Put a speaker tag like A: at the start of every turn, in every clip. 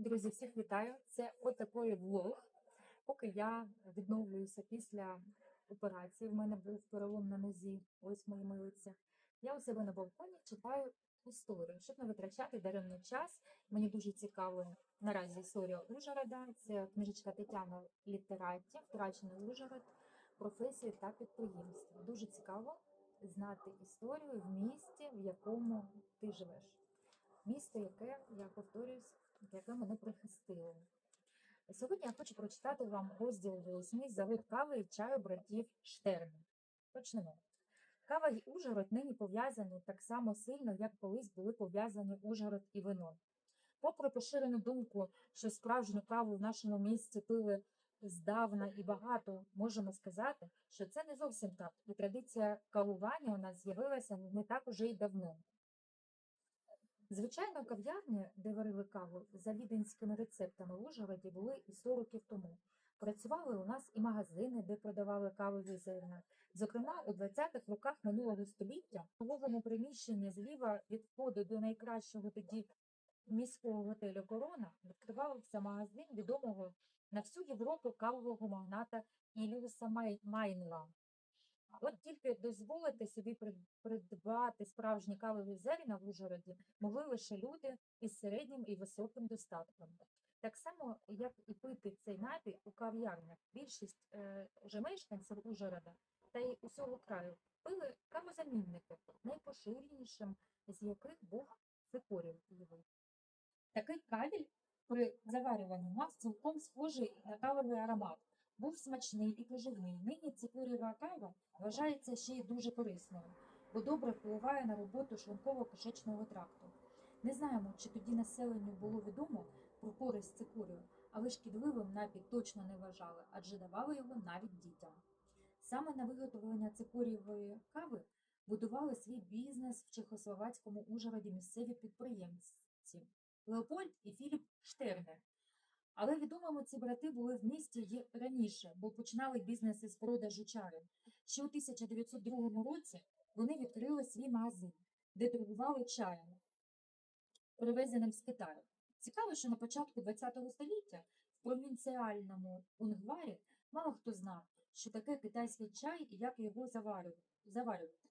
A: Друзі, всіх вітаю! Це отакий влог. Поки я відновлююся після операції, в мене був перелом на нозі, ось мої милиці. Я у себе на балконі читаю історію, щоб не витрачати даремний час. Мені дуже цікаво наразі історія Ужгорода. Це книжечка Тетяна Літераті, втрачений Ужгород, професії та підприємства. Дуже цікаво знати історію в місті, в якому ти живеш. Місто, яке, я повторюсь, яке мене прихистило. Сьогодні я хочу прочитати вам розділ 8 «Завод кави і чаю братів Штерн. Почнемо. Кава й Ужгород нині пов'язані так само сильно, як колись були пов'язані Ужгород і вино. Попри поширену думку, що справжню каву в нашому місті пили здавна і багато, можемо сказати, що це не зовсім так, і традиція кавування у нас з'явилася не так уже й давно. Звичайно, кав'ярні, де варили каву за віденськими рецептами в Ужгороді, були і 100 років тому. Працювали у нас і магазини, де продавали кавові зерна. Зокрема, у 20-х роках минулого століття у новому приміщенні зліва від входу до найкращого тоді міського готелю Корона відкривався магазин відомого на всю Європу кавового магната Іліуса Майнла. От тільки дозволити собі придбати справжні кавові зерна в Ужгороді могли лише люди із середнім і високим достатком. Так само, як і пити цей напій у кав'ярнях, більшість е, мешканців Ужгорода та й усього краю пили кавозамінники, найпоширенішим з яких був цикорієвий. Такий кавіль при заварюванні мав цілком схожий на кавовий аромат був смачний і поживний. Нині цикорієва кава вважається ще й дуже корисною, бо добре впливає на роботу шлунково-кишечного тракту. Не знаємо, чи тоді населенню було відомо про користь цикорію, але шкідливим напій точно не вважали, адже давали його навіть дітям. Саме на виготовлення цикорієвої кави будували свій бізнес в чехословацькому Ужгороді місцеві підприємці Леопольд і Філіп Штернер. Але відомими ці брати були в місті й раніше, бо починали бізнес із продажу чаю. Ще у 1902 році вони відкрили свій магазин, де торгували чаєм, привезеним з Китаю. Цікаво, що на початку ХХ століття в провінціальному Унгварі мало хто знав, що таке китайський чай і як його заварю- заварювати.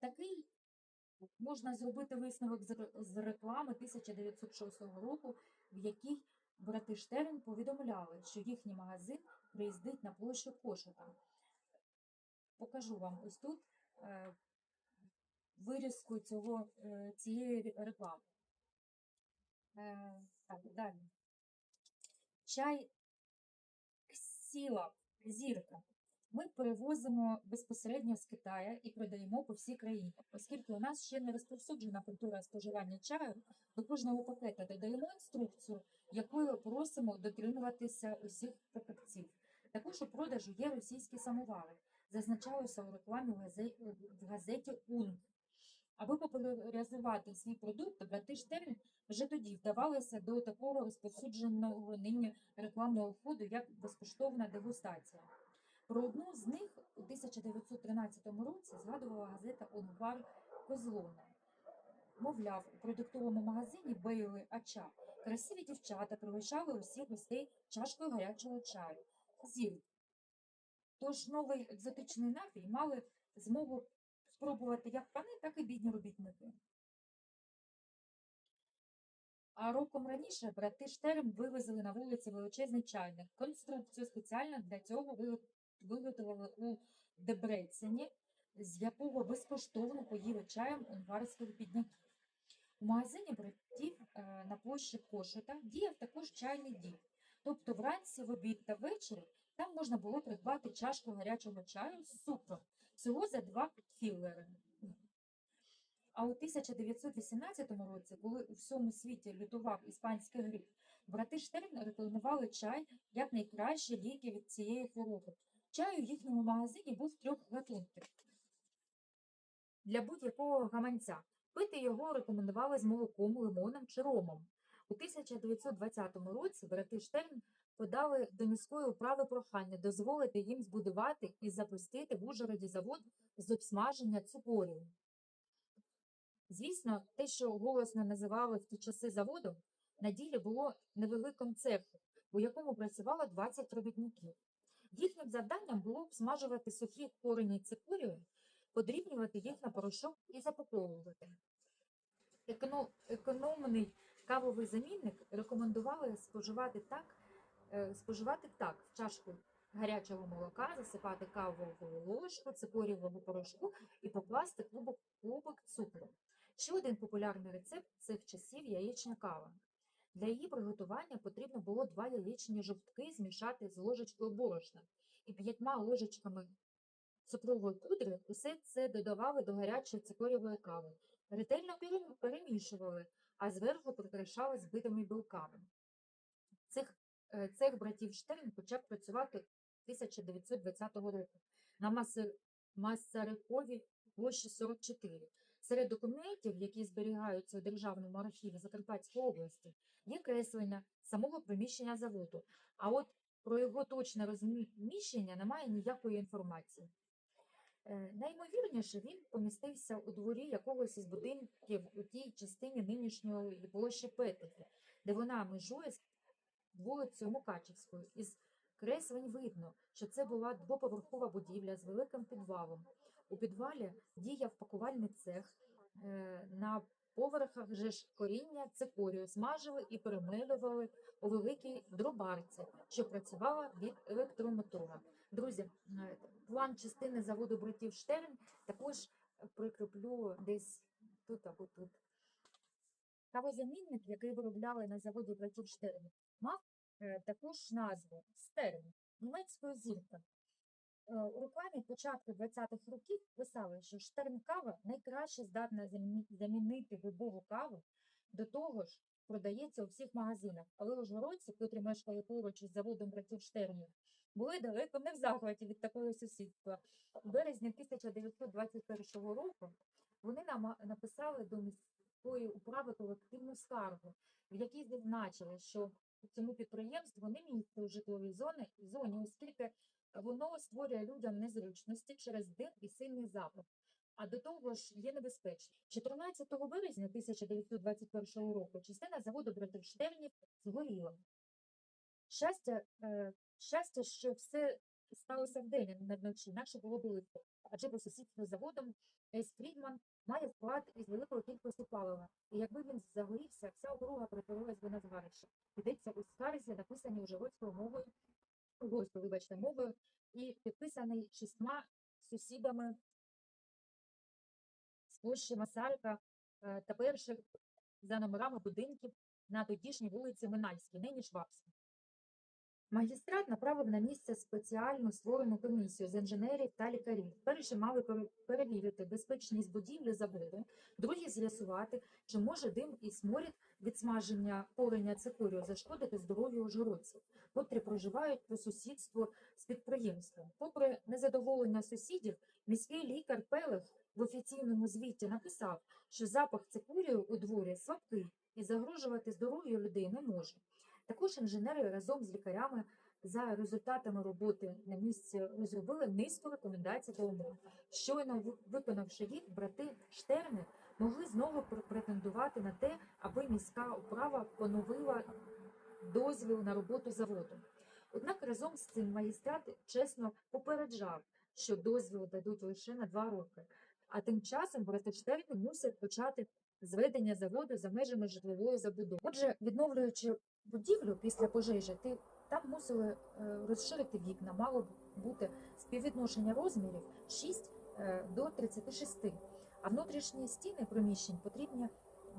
A: Такий можна зробити висновок з реклами 1906 року, в якій брати Штерн повідомляли, що їхній магазин приїздить на площу Кошута. Покажу вам ось тут е, вирізку цього, е, цієї реклами. Е, так, далі. Чай Ксіла, зірка. Ми перевозимо безпосередньо з Китаю і продаємо по всій країні. Оскільки у нас ще не розповсюджена культура споживання чаю, до кожного пакета додаємо інструкцію, якою просимо дотримуватися усіх покупців. Також у продажу є російські самовари, зазначалося у рекламі в газеті, УНГ. Аби популяризувати свій продукт, брати Штерн вже тоді вдавалися до такого розповсюдженого нині рекламного ходу, як безкоштовна дегустація. Про одну з них у 1913 році згадувала газета Онгвар Козлона. Мовляв, у продуктовому магазині Бейли Ача красиві дівчата пригощали усіх гостей чашкою гарячого чаю. Зір. Тож новий екзотичний напій мали змогу спробувати як пани, так і бідні робітники. А роком раніше брати Штерн вивезли на вулиці величезний чайник. Конструкцію спеціально для цього виготовили у Дебрецені, з якого безкоштовно поїли чаєм унгарських бідняків. У магазині братів е, на площі Кошута діяв також чайний дім. Тобто вранці, в обід та ввечері там можна було придбати чашку гарячого чаю з цукром, всього за два філери. А у 1918 році, коли у всьому світі лютував іспанський гриб, брати Штерн рекламували чай як найкращі ліки від цієї хвороби. Чай у їхньому магазині був трьох гатунків. Для будь-якого гаманця пити його рекомендували з молоком, лимоном чи ромом. У 1920 році брати Штерн подали до міської управи прохання дозволити їм збудувати і запустити в Ужгороді завод з обсмаження цукорів. Звісно, те, що голосно називали в ті часи заводом, на ділі було невеликим цехом, у якому працювало 20 робітників. Їхнім завданням було обсмажувати сухі корені цикорію, подрібнювати їх на порошок і запаковувати. Економ- економний кавовий замінник рекомендували споживати так, е, споживати так в чашку гарячого молока, засипати кавову ложку, цикорієвого порошку і покласти кубок, кубок цукру. Ще один популярний рецепт цих часів яєчня кава. Для її приготування потрібно було два яєчні жовтки змішати з ложечкою борошна і п'ятьма ложечками цукрової пудри усе це додавали до гарячої цикорієвої кави. Ретельно перемішували, а зверху прикрашали збитими білками. Цих, е, цех братів Штерн почав працювати 1920 року на Масариковій площі 44. Серед документів, які зберігаються у Державному архіві Закарпатської області, є креслення самого приміщення заводу, а от про його точне розміщення немає ніякої інформації. Е, Наймовірніше, він помістився у дворі якогось із будинків у тій частині нинішньої площі Петрики, де вона межує з вулицею Мукачівською. Із креслень видно, що це була двоповерхова будівля з великим підвалом. У підвалі діяв пакувальний цех. Е, На поверхах же ж коріння цикорію смажили і перемелювали у великій дробарці, що працювала від електромотора. Друзі, е, план частини заводу братів Штерн також прикріплю десь тут або тут. Кавозамінник, який виробляли на заводі братів Штерн, мав е, таку ж назву Стерн, німецькою зірка. Е, У рекламі початку 20-х років писали, що Штерн кава найкраще здатна замі- замінити вибову каву, до того ж продається у всіх магазинах. Але ужгородці, котрі мешкали поруч із заводом братів Штернів, були далеко не в захваті від такого сусідства. У березні 1921 року вони нама- написали до міської управи колективну скаргу, в якій зазначили, що цьому підприємству не місце у житловій зоні, зоні, оскільки воно створює людям незручності через дим і сильний запах. А до того ж є небезпечним. 14 березня 1921 року частина заводу братів згоріла. Щастя, е, щастя, що все сталося вдень, а не вночі, інакше було б лихо. Адже по сусідству заводом Ейс Фрідман має склад із великою кількістю палива. І якби він загорівся, вся округа перетворилась би на згарище. Йдеться у скарзі, написані угорською мовою, угорською, вибачте, мовою, і підписаний шістьма сусідами з площі Масарика е, та перших за номерами будинків на тодішній вулиці Минальській, нині Швабській. Магістрат направив на місце спеціальну створену комісію з інженерів та лікарів. Перші мали пере- перевірити безпечність будівлі заводу, другі з'ясувати, чи може дим і сморід від смаження кореня цикорію зашкодити здоров'ю ужгородців, котрі проживають по сусідству з підприємством. Попри незадоволення сусідів, міський лікар Пелех в офіційному звіті написав, що запах цикорію у дворі слабкий і загрожувати здоров'ю людей не може. Також інженери разом з лікарями за результатами роботи на місці розробили низку рекомендацій та умов. Щойно виконавши їх, брати Штерни могли знову пр- претендувати на те, аби міська управа поновила дозвіл на роботу заводу. Однак разом з цим магістрат чесно попереджав, що дозвіл дадуть лише на два роки. А тим часом брати Штерни мусять почати зведення заводу за межами житлової забудови. Отже, відновлюючи будівлю після пожежі, ти там мусили е, розширити вікна, мало бути співвідношення розмірів 6 е, до 36. А внутрішні стіни приміщень потрібні,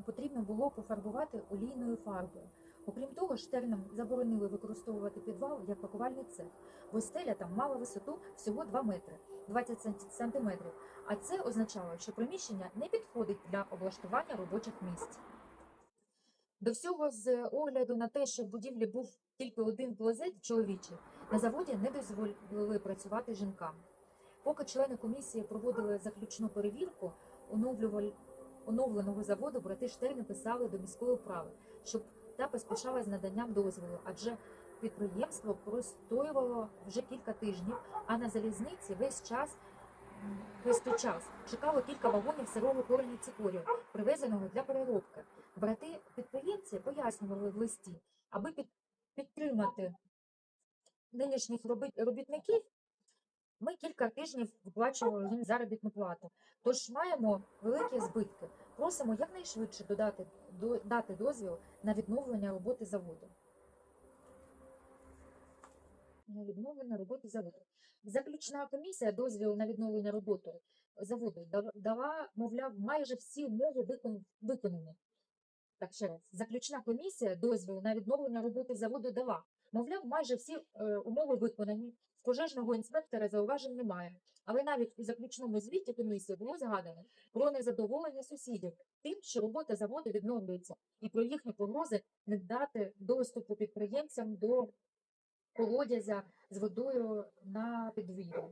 A: потрібно було пофарбувати олійною фарбою. Окрім того, Штернам заборонили використовувати підвал як пакувальний цех, бо стеля там мала висоту всього 2 метри 20 сантиметрів, сантиметрів, а це означало, що приміщення не підходить для облаштування робочих місць. До всього з огляду на те, що в будівлі був тільки один клозет чоловічий, на заводі не дозволили працювати жінкам. Поки члени комісії проводили заключну перевірку оновленого заводу, брати Штерни писали до міської управи, щоб та поспішала з наданням дозволу, адже підприємство простоювало вже кілька тижнів, а на залізниці весь час весь той час чекало кілька вагонів сирого кореня цикорію, привезеного для переробки. Брати підприємці пояснювали в листі, аби під, підтримати нинішніх робітників, ми кілька тижнів виплачували їм заробітну плату. Тож маємо великі збитки. Просимо якнайшвидше додати, до, дати дозвіл на відновлення роботи заводу. На відновлення роботи заводу. Заключна комісія дозвіл на відновлення роботи заводу дала, мовляв, майже всі умови виконані. Так, ще раз. Заключна комісія дозвіл на відновлення роботи заводу дала. Мовляв, майже всі е, умови виконані. В пожежного інспектора зауважень немає. Але навіть у заключному звіті комісії було згадано про незадоволення сусідів тим, що робота заводу відновлюється, і про їхні погрози не дати доступу підприємцям до колодязя з водою на підвір'я.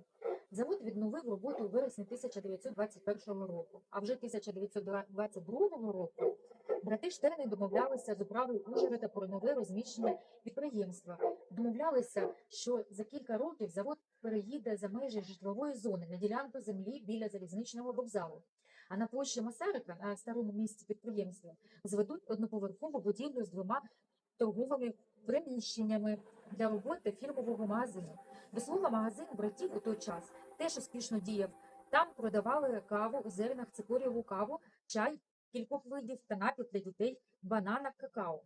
A: Завод відновив роботу у вересні 1921 року, а вже 1922 року брати Штерни домовлялися з управою Ужгорода про нове розміщення підприємства. Домовлялися, що за кілька років завод переїде за межі житлової зони на ділянку землі біля залізничного вокзалу. А на площі Масарика, на старому місці підприємства, зведуть одноповерхову будівлю з двома торговими приміщеннями для роботи фірмового магазину. До магазин братів у той час теж успішно діяв. Там продавали каву у зернах, цикорієву каву, чай кількох видів та напій для дітей, банана, какао.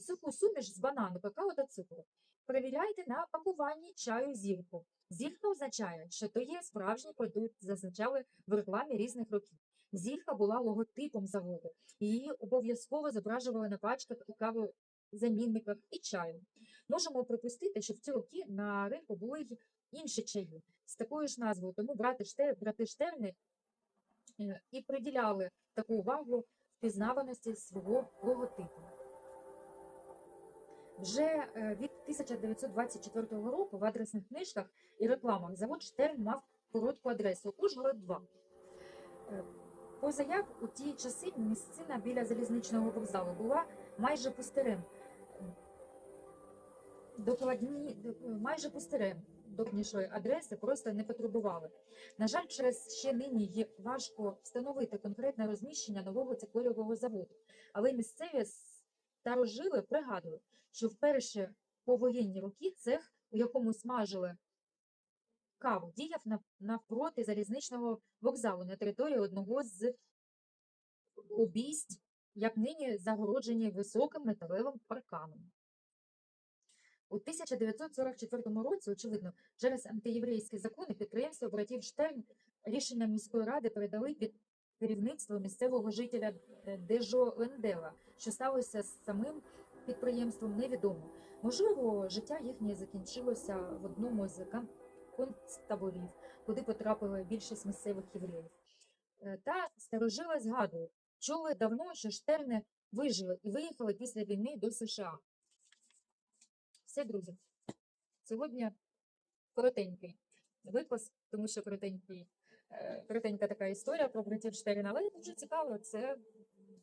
A: Суху суміш з банану, какао та цукру. Перевіряйте на пакуванні чаю зірку. Зірка означає, що то є справжній продукт, зазначали в рекламі різних років. Зірка була логотипом заводу. Її обов'язково зображували на пачках і кавозамінниках і чаю. Можемо припустити, що в ці роки на ринку були й інші чаї з такою ж назвою, тому брати Штер, брати Штерни е, і приділяли таку увагу впізнаваності свого логотипу. Вже е, від 1924 року в адресних книжках і рекламах завод Штерн мав коротку адресу Ужгород 2. Е, Позаяк у ті часи місцина біля залізничного вокзалу була майже пустирем. Докладні, майже пустирем допнішої адреси просто не потребували. На жаль, через ще нині є важко встановити конкретне розміщення нового цикоріового заводу, але місцеві старожили пригадують, що в перші повоєнні роки цех, у якому смажили каву, діяв навпроти залізничного вокзалу на території одного з обійсть, як нині загороджені високим металевим парканом. У 1944 році, очевидно, через антиєврейські закони підприємство братів Штерн рішенням міської ради передали під керівництво місцевого жителя е, Дежо Лендела, що сталося з самим підприємством, невідомо. Можливо, життя їхнє закінчилося в одному з кон- концтаборів, куди потрапили більшість місцевих євреїв. Е, Та старожили згадують, чули давно, що Штерни вижили і виїхали після війни до США. Все, друзі. Сьогодні коротенький випуск, тому що коротенький, е, коротенька така історія про братів Штерна, але дуже цікаво. Це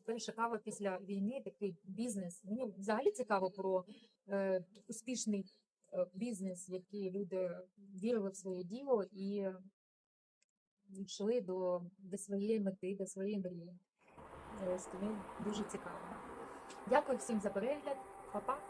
A: перша кава після війни, такий бізнес. Мені взагалі цікаво про е, успішний е, бізнес, який люди вірили в своє діло і йшли до, до своєї мети, до своєї мрії. Тому дуже цікаво. Дякую всім за перегляд. Па-па!